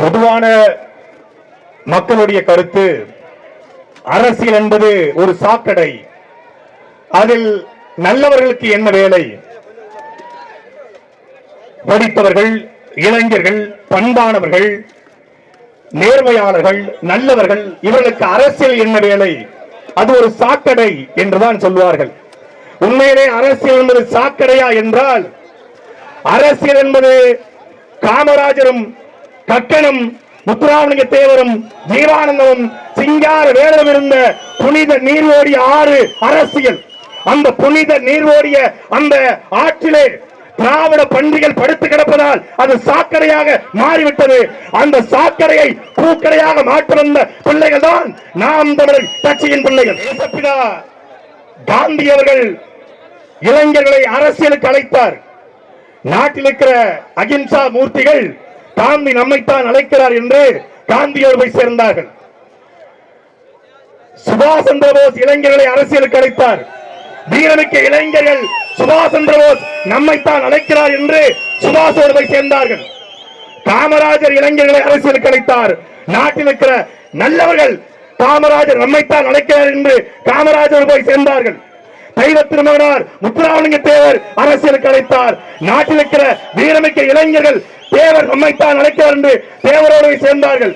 பொதுவான மக்களுடைய கருத்து அரசியல் என்பது ஒரு சாக்கடை. அதில் நல்லவர்களுக்கு என்ன வேலை? படித்தவர்கள் இளைஞர்கள் பண்பானவர்கள் நேர்மையாளர்கள் நல்லவர்கள் இவர்களுக்கு அரசியல் என்ன வேலை? அது ஒரு சாக்கடை என்றுதான் சொல்வார்கள். உண்மையிலே அரசியல் என்பது சாக்கடையா என்றால் அரசியல் என்பது காமராஜரும் கக்கனும் முத்துராமலிங்க தேவரும் ஜீவானந்தமும் சிங்கார வேடம் இருந்த புனித நீர்வோடிய ஆறு அரசியல். அந்த புனித நீர்வோடிய அந்த ஆற்றிலே திராவிட பன்றிகள் படுத்து கிடப்பதால் அது சாக்கடையாக மாறிவிட்டது. அந்த சாக்கடையை பூக்கடையாக மாற்ற வந்த பிள்ளைகள் தான் நாம் தமிழர் கட்சியின் பிள்ளைகள். காந்தி அவர்கள் இளைஞர்களை அரசியலுக்கு அழைத்தார். நாட்டில் இருக்கிற அகிம்சா மூர்த்திகள் காந்தி நம்மைத்தான் அழைக்கிறார் என்று காந்தியோடு போய் சேர்ந்தார்கள். சுபாஷ் சந்திரபோஸ் இளைஞர்களை அரசியலுக்கு அழைத்தார். வீரமிக்க இளைஞர்கள் சுபாஷ் சந்திரபோஸ் நம்மைத்தான் அழைக்கிறார் என்று சுபாஷோடு போய் சேர்ந்தார்கள். காமராஜர் இளைஞர்களை அரசியலுக்கு அழைத்தார். நாட்டில் இருக்கிற நல்லவர்கள் காமராஜர் நம்மைத்தான் அழைக்கிறார் என்று காமராஜர் போய் சேர்ந்தார்கள். தெய்வ திருமகனார் முத்துராமலிங்க தேவர் அரசியலுக்கு அழைத்தார். நாட்டில் இருக்கிற வீரமிக்க இளைஞர்கள் தேவர் நம்மைத்தான் அழைக்கிறார் என்று தேவரோடு சேர்ந்தார்கள்.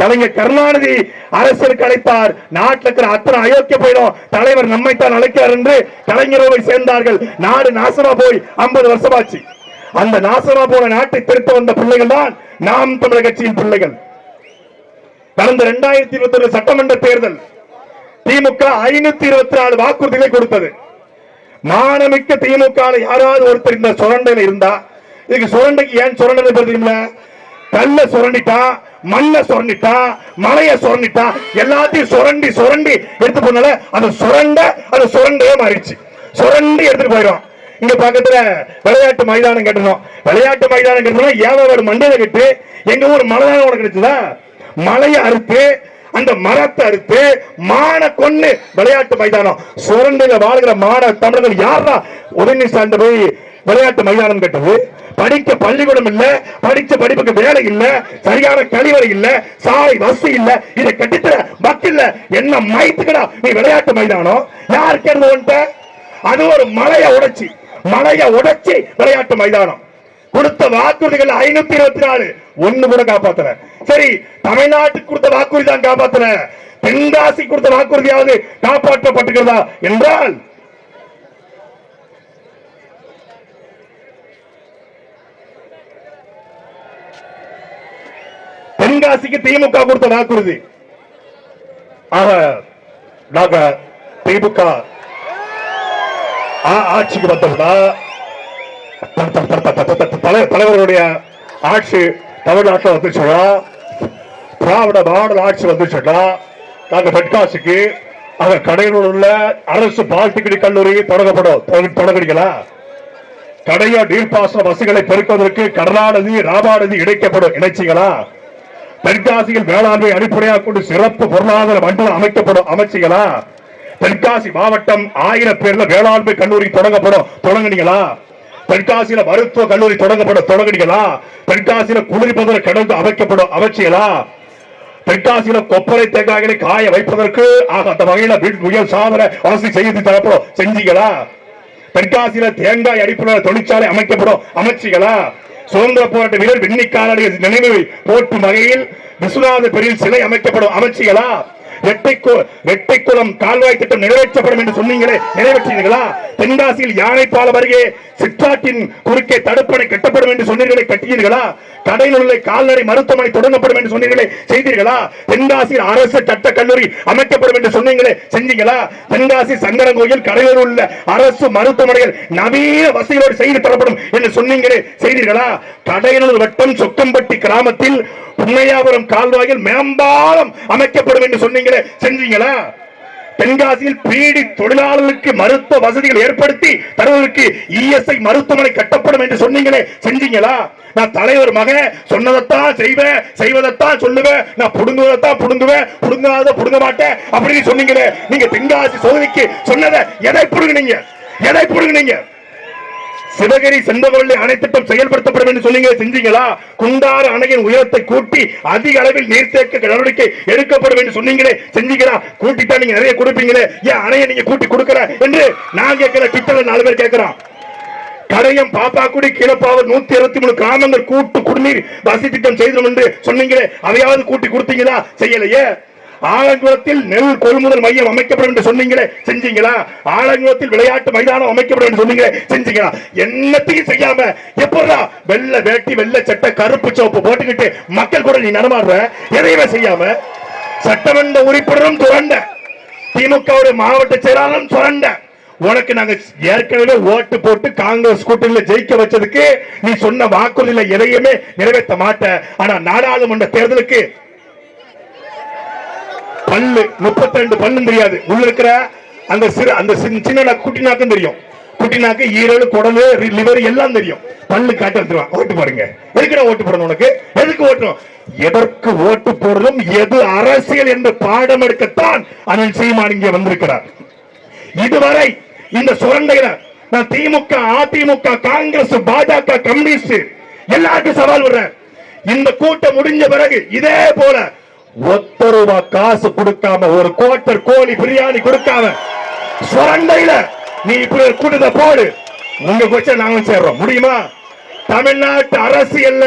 கலைஞர் கருணாநிதி அரசியலுக்கு அழைத்தார் நாட்டில் இருக்கிற அத்தனை அயோக்கிய போயிடும். தலைவர் நம்மைத்தான் அழைக்கிறார் என்று கலைஞரோடு சேர்ந்தார்கள். நாடு நாசமா போய் ஐம்பது வருஷமாச்சு. அந்த நாசமா போன நாட்டை திருத்த வந்த பிள்ளைகள் தான் நாம் தமிழர் கட்சியின் பிள்ளைகள். கடந்த இரண்டாயிரத்தி இருபத்தி ஒன்று சட்டமன்ற தேர்தல் திமுக ஐநூத்தி இருபத்தி நாலு வாக்குறுதிகளை கொடுத்தது. மானமிக்க திமுக யாராவது ஒருத்தர் இந்த சுரண்டையில் இருந்தா இதுக்கு சுரண்டைக்கு ஏன் சுரண்டை தெரியுமில்ல? கல்ல சுரண்டிட்டா மண்ண சுரண்டிட்டா மலைய சுரண்டிட்டா எல்லாத்தையும் சுரண்டி சுரண்டி எடுத்து போனால அது சுரண்ட அது சுரண்டே மாறிடுச்சு. சுரண்டி எடுத்துட்டு போயிடும். இங்க பக்கத்துல விளையாட்டு மைதானம் கட்டணும் விளையாட்டு மைதானம் கட்டணும் ஏவாவோட மண்டையில கட்டு எங்க ஊர் மலைதானம் உனக்கு கிடைச்சதா? மலையை அறுத்து அந்த மரத்தை அறுத்து மான கொண்டு விளையாட்டு மைதானம். சுரண்டையில வாழ்கிற மான தமிழர்கள் யாரா உதவி சார்ந்த போய் விளையாட்டு மைதானம் கட்டுது. படிக்க பள்ளிக்கூடம் இல்ல படிச்ச படிப்புக்கு வேலை இல்ல சரியான கழிவறை இல்ல சாலை வசதி இல்ல இதை கட்டித்தர மக்கள் என்ன மயத்துக்கடா நீ விளையாட்டு மைதானம் யாருக்கு இருந்து அது ஒரு மலையை உடைச்சி மலையை உடைச்சி விளையாட்டு மைதானம். கொடுத்த வாக்குறுதிகள் ஐநூத்தி இருபத்தி நாலு. ஒண்ணு கூட காப்பாத்தல. சரி தமிழ்நாட்டுக்கு கொடுத்த வாக்குறுதி தான் காப்பாத்தல. தென்காசி கொடுத்த வாக்குறுதியாவது காப்பாற்றப்பட்டுகிறதா என்றால் தென்காசிக்கு திமுக கொடுத்த வாக்குறுதி ஆக நாங்க திமுக ஆட்சிக்கு வந்தோம்னா த- தலைவருடைய ஆட்சி தமிழ்நாட்டில் வந்துச்சுன்னா திராவிட மாடல் ஆட்சி வந்துச்சுன்னா நாங்க தென்காசிக்கு அங்க கடையில் உள்ள அரசு பால்டிகிரி கல்லூரி தொடங்கப்படும். தொடங்குறீங்களா? கடையா நீர்ப்பாசன வசதிகளை பெருக்குவதற்கு கருணாநிதி ராமாநிதி இணைக்கப்படும். இணைச்சிங்களா? தென்காசியில் வேளாண்மை அடிப்படையாக கொண்டு சிறப்பு பொருளாதார மண்டலம் அமைக்கப்படும் அமைச்சிகளா? தென்காசி மாவட்டம் ஆயிரம் பேர்ல வேளாண்மை கல்லூரி தொடங்கப்படும். தொடங்குனீங்களா? தென்காசியில மருத்துவ கல்லூரி தொடங்கப்படும் தொடங்கினீங்களா? தென்காசியில குளிர்பதன கிடந்து அமைக்கப்படும் அமைச்சிகளா? தென்காசியில கொப்பரை தேங்காய்களை காய வைப்பதற்கு ஆக அந்த வகையில முயல் சாதன வசதி செய்து தரப்படும். செஞ்சீங்களா? தென்காசியில தேங்காய் அடிப்படையில் தொழிற்சாலை அமைக்கப்படும் அமைச்சிகளா? சுதந்திர போராட்ட வீரர் வெண்ணிக்காரடைய நினைவு போற்றும் வகையில் விஸ்வநாத பெரிய சிலை அமைக்கப்படும் அமைச்சிகளா? ரெட்டைக்கு- ரெட்டைக்குளம் கால்வாய் திட்டம் நிறைவேற்றப்படும் என்று சொன்னீங்களே நிறைவேற்றீர்களா தென்காசியில் யானைப்பாலம் அருகே சிற்றாற்றின் குறுக்கே தடுப்பணை கட்டப்படும் என்று சொன்னீர்களே கட்டியீர்களா கடையில் உள்ள கால்நடை மருத்துவமனை தொடங்கப்படும் என்று சொன்னீர்களே செய்தீர்களா? தென்காசியில் அரசு சட்ட கல்லூரி அமைக்கப்படும் என்று சொன்னீங்களே செஞ்சீங்களா? தென்காசி சங்கரங்கோயில் கடையில் உள்ள அரசு மருத்துவமனைகள் நவீன வசதிகளோடு செய்து தரப்படும் என்று சொன்னீங்களே செய்தீர்களா? கடையனூர் வட்டம் சொக்கம்பட்டி கிராமத்தில் புன்னையாபுரம் கால்வாயில் மேம்பாலம் அமைக்கப்படும் என்று சொன்னீங்களே செஞ்சீங்களா தென்காசியில் பீடி தொழிலாளர்களுக்கு மருத்துவ வசதிகள் ஏற்படுத்தி தருவதற்கு இஎஸ்ஐ மருத்துவமனை கட்டப்படும் என்று சொன்னீங்களே செஞ்சீங்களா நான் தலைவர் மகன் சொன்னதைத்தான் செய்வேன் செய்வதைத்தான் சொல்லுவேன் நான் புடுங்குவதைத்தான் புடுங்குவேன் புடுங்காத புடுங்க மாட்டேன் அப்படின்னு சொன்னீங்களே நீங்க தென்காசி சோதனைக்கு சொன்னதை எதை புடுங்கினீங்க? எதை புடுங்கினீங்க? சிவகிரி செந்தவள்ளி அணை திட்டம் செயல்படுத்தப்படும் என்று சொன்னீங்க செஞ்சீங்களா? குண்டாறு அணையின் உயரத்தை கூட்டி அதிக அளவில் நீர்த்தேக்க நடவடிக்கை எடுக்கப்படும் என்று சொன்னீங்களே செஞ்சீங்களா? கூட்டிட்டா நீங்க நிறைய கொடுப்பீங்களே ஏன் அணையை நீங்க கூட்டி கொடுக்கற என்று நான் கேட்கிற ட்விட்டர்ல நாலு பேர் கேட்கிறோம் கடையம் பாப்பாக்குடி கீழப்பாவூர் நூத்தி இருபத்தி மூணு கிராமங்கள் கூட்டு குடிநீர் வசதி திட்டம் செய்தோம் என்று சொன்னீங்களே அதையாவது கூட்டி கொடுத்தீங்களா? செய்யலையே. ஆலங்குளத்தில் நெல் கொள்முதல் மையம் அமைக்கப்படும் என்று சொன்னீங்களே செஞ்சீங்களா? ஆலங்குளத்தில் விளையாட்டு மைதானம் அமைக்கப்படும் என்று சொன்னீங்களே செஞ்சீங்களா? என்னத்தையும் செய்யாம எப்படா வெள்ளை வேட்டி வெள்ளை சட்டை கருப்பு சோப்பு போட்டுக்கிட்டு மக்கள் கூட நீ நடமாடுற? எதையுமே செய்யாம சட்டமன்ற உறுப்பினரும் துறண்ட திமுகவுடைய மாவட்ட செயலாளரும் சுரண்ட. உனக்கு நாங்க ஏற்கனவே ஓட்டு போட்டு காங்கிரஸ் கூட்டணியில ஜெயிக்க வச்சதுக்கு நீ சொன்ன வாக்குறுதியில எதையுமே நிறைவேற்ற மாட்ட. ஆனா நாடாளுமன்ற தேர்தலுக்கு பல்லு முப்பத்தி ரெண்டு பல்லும் தெரியாது. உள்ள இருக்கிற அந்த சிறு அந்த சின்ன குட்டினாக்கும் தெரியும். குட்டினாக்கு ஈரல் குடலு லிவர் எல்லாம் தெரியும். பல்லு காட்ட வந்துருவான் ஓட்டு பாருங்க எதுக்குடா ஓட்டு போடணும் உனக்கு? எதுக்கு ஓட்டணும்? எதற்கு ஓட்டு போடுறதும் எது அரசியல் என்று பாடம் எடுக்கத்தான் அனல் சீமான் இங்கே வந்திருக்கிறார். இதுவரை இந்த சுரண்டையில நான் திமுக அதிமுக காங்கிரஸ் பாஜக கம்யூனிஸ்ட் எல்லாருக்கும் சவால் விடுறேன். இந்த கூட்டம் முடிஞ்ச பிறகு இதே போல ஒத்த ரூபா காசு கொடுக்காம ஒரு கோட்டர் கோழி பிரியாணி கொடுக்காம சுரண்டையில நீ இப்படி கூட்டத்தை போடு. உங்க கொச்ச நாங்க சேர்றோம் முடியுமா? தமிழ்நாட்டு அரசியல்ல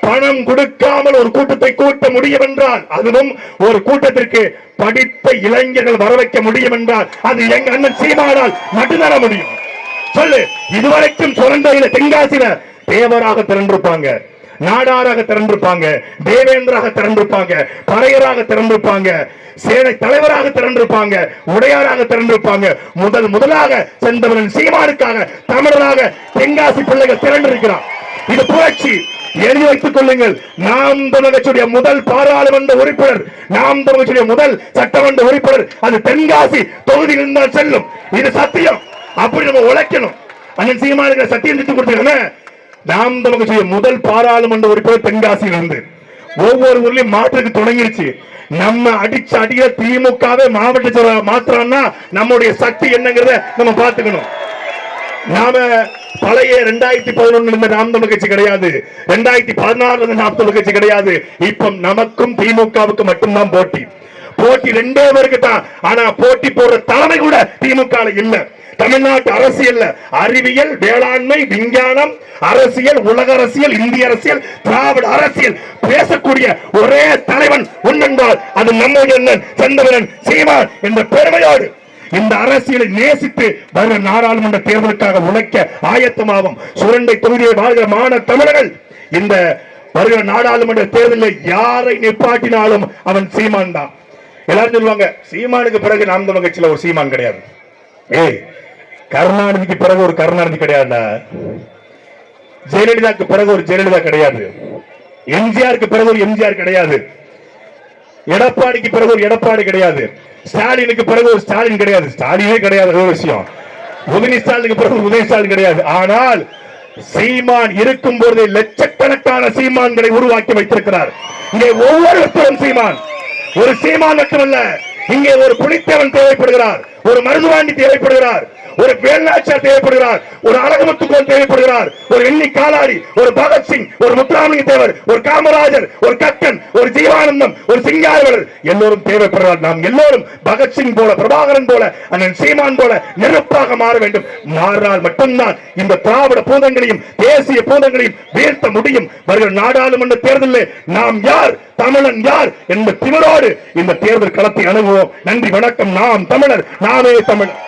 பணம் கொடுக்காமல் ஒரு கூட்டத்தை கூட்ட முடியும் என்றால் அதுவும் ஒரு கூட்டத்திற்கு படித்த இளைஞர்கள் வர வைக்க முடியும் என்றால் அது எங்க அண்ணன் சீமானால் மட்டும்தான் முடியும். சொல்லு. இதுவரைக்கும் சுரண்டையில தென்காசியில தேவராக திரண்டிருப்பாங்க. நாடாராக திறந்திருப்பாங்க தேவேந்திராக திறந்திருப்பாங்க பறையராக திறந்திருப்பாங்க சேனை தலைவராக திறந்திருப்பாங்க உடையாராக திறந்திருப்பாங்க முதல் முதலாக செந்தவரன் சீமானுக்காக தமிழராக தென்காசி பிள்ளைகள் திரண்டிருக்கிறார். இது புரட்சி. எழுதி வைத்துக் கொள்ளுங்கள். நாம் தமிழகத்துடைய முதல் பாராளுமன்ற உறுப்பினர் நாம் தமிழகத்துடைய முதல் சட்டமன்ற உறுப்பினர் அது தென்காசி தொகுதியில் இருந்தால் செல்லும். இது சத்தியம். அப்படி நம்ம உழைக்கணும். அண்ணன் சீமானுக்கு சத்தியம் திட்டு கொடுத்துருக்கேன் நாம் தமிழகத்துடைய முதல் பாராளுமன்ற உறுப்பினர் தென்காசியில் இருந்து. ஒவ்வொரு ஊர்லயும் மாற்றுக்கு தொடங்கிருச்சு. நம்ம அடிச்ச அடிய திமுகவே மாவட்ட செயலாளர் மாத்திரம்னா நம்முடைய சக்தி என்னங்கிறத நம்ம பார்த்துக்கணும். நாம பழைய ரெண்டாயிரத்தி பதினொன்னு இருந்த நாம் தமிழ் கட்சி கிடையாது. ரெண்டாயிரத்தி பதினாறு இருந்த நாம் தமிழ் கட்சி கிடையாது. இப்ப நமக்கும் திமுகவுக்கு மட்டும்தான் போட்டி. போட்டி ரெண்டே பேருக்கு தான். ஆனா போட்டி போடுற தலைமை கூட திமுக இல்லை இல்ல. தமிழ்நாட்டு அரசியல்ல அறிவியல் வேளாண்மை விஞ்ஞானம் அரசியல் உலக அரசியல் இந்திய அரசியல் திராவிட அரசியல் பேசக்கூடிய ஒரே தலைவன் உன்னென்றால் அது நம்முடைய சந்தவரன் சீமான் என்ற பெருமையோடு இந்த அரசியலை நேசித்து வர நாடாளுமன்ற தேர்தலுக்காக உழைக்க ஆயத்தமாகும். சுரண்டை தொகுதியை வாழ்கிற மாண தமிழர்கள் இந்த வருகிற நாடாளுமன்ற தேர்தலில் யாரை நிப்பாட்டினாலும் அவன் சீமான் தான். எல்லாரும் சொல்லுவாங்க சீமானுக்கு பிறகு நாம் தமிழ் கட்சியில் ஒரு சீமான் கிடையாது. ஏய் கருணாநிதிக்கு பிறகு ஒரு கருணாநிதி கிடையாதுடா ஜெயலலிதாக்கு பிறகு ஒரு ஜெயலலிதா கிடையாது. எம்ஜிஆருக்கு பிறகு ஒரு எம்ஜிஆர் கிடையாது. எடப்பாடிக்கு பிறகு ஒரு எடப்பாடி கிடையாது. ஸ்டாலினுக்கு பிறகு ஒரு ஸ்டாலின் கிடையாது. ஸ்டாலினே கிடையாது ஒரு விஷயம். உதயநிதி ஸ்டாலினுக்கு பிறகு உதய ஸ்டாலின் கிடையாது. ஆனால் சீமான் இருக்கும் போதே லட்சக்கணக்கான சீமான்களை உருவாக்கி வைத்திருக்கிறார். இங்கே ஒவ்வொருத்தரும் சீமான். ஒரு சீமான் மட்டுமல்ல இங்கே ஒரு புலித்தேவன் தேவைப்படுகிறார். ஒரு மருதுவாண்டி தேவைப்படுகிறார். ஒரு வேலாச்சார் தேவைப்படுகிறார் ஒரு அழகமுத்துக்கோன் தேவைப்படுகிறார் ஒரு எண்ணி காலாடி ஒரு பகத்சிங் ஒரு முத்துராமலிங்க தேவர் ஒரு காமராஜர் ஒரு கக்கன் ஒரு ஜீவானந்தம் ஒரு சிங்காரவர்கள் எல்லோரும் தேவைப்படுகிறார். நாம் எல்லோரும் பகத்சிங் போல பிரபாகரன் போல அண்ணன் சீமான் போல நெருப்பாக மாற வேண்டும். மாறினால் மட்டும்தான் இந்த திராவிட பூதங்களையும் தேசிய பூதங்களையும் வீழ்த்த முடியும். வருகிற நாடாளுமன்ற தேர்தலில் நாம் யார் தமிழன் யார் என்ற திமிரோடு இந்த தேர்தல் களத்தை அணுகுவோம். நன்றி வணக்கம். நாம் தமிழர் நாமே தமிழர்.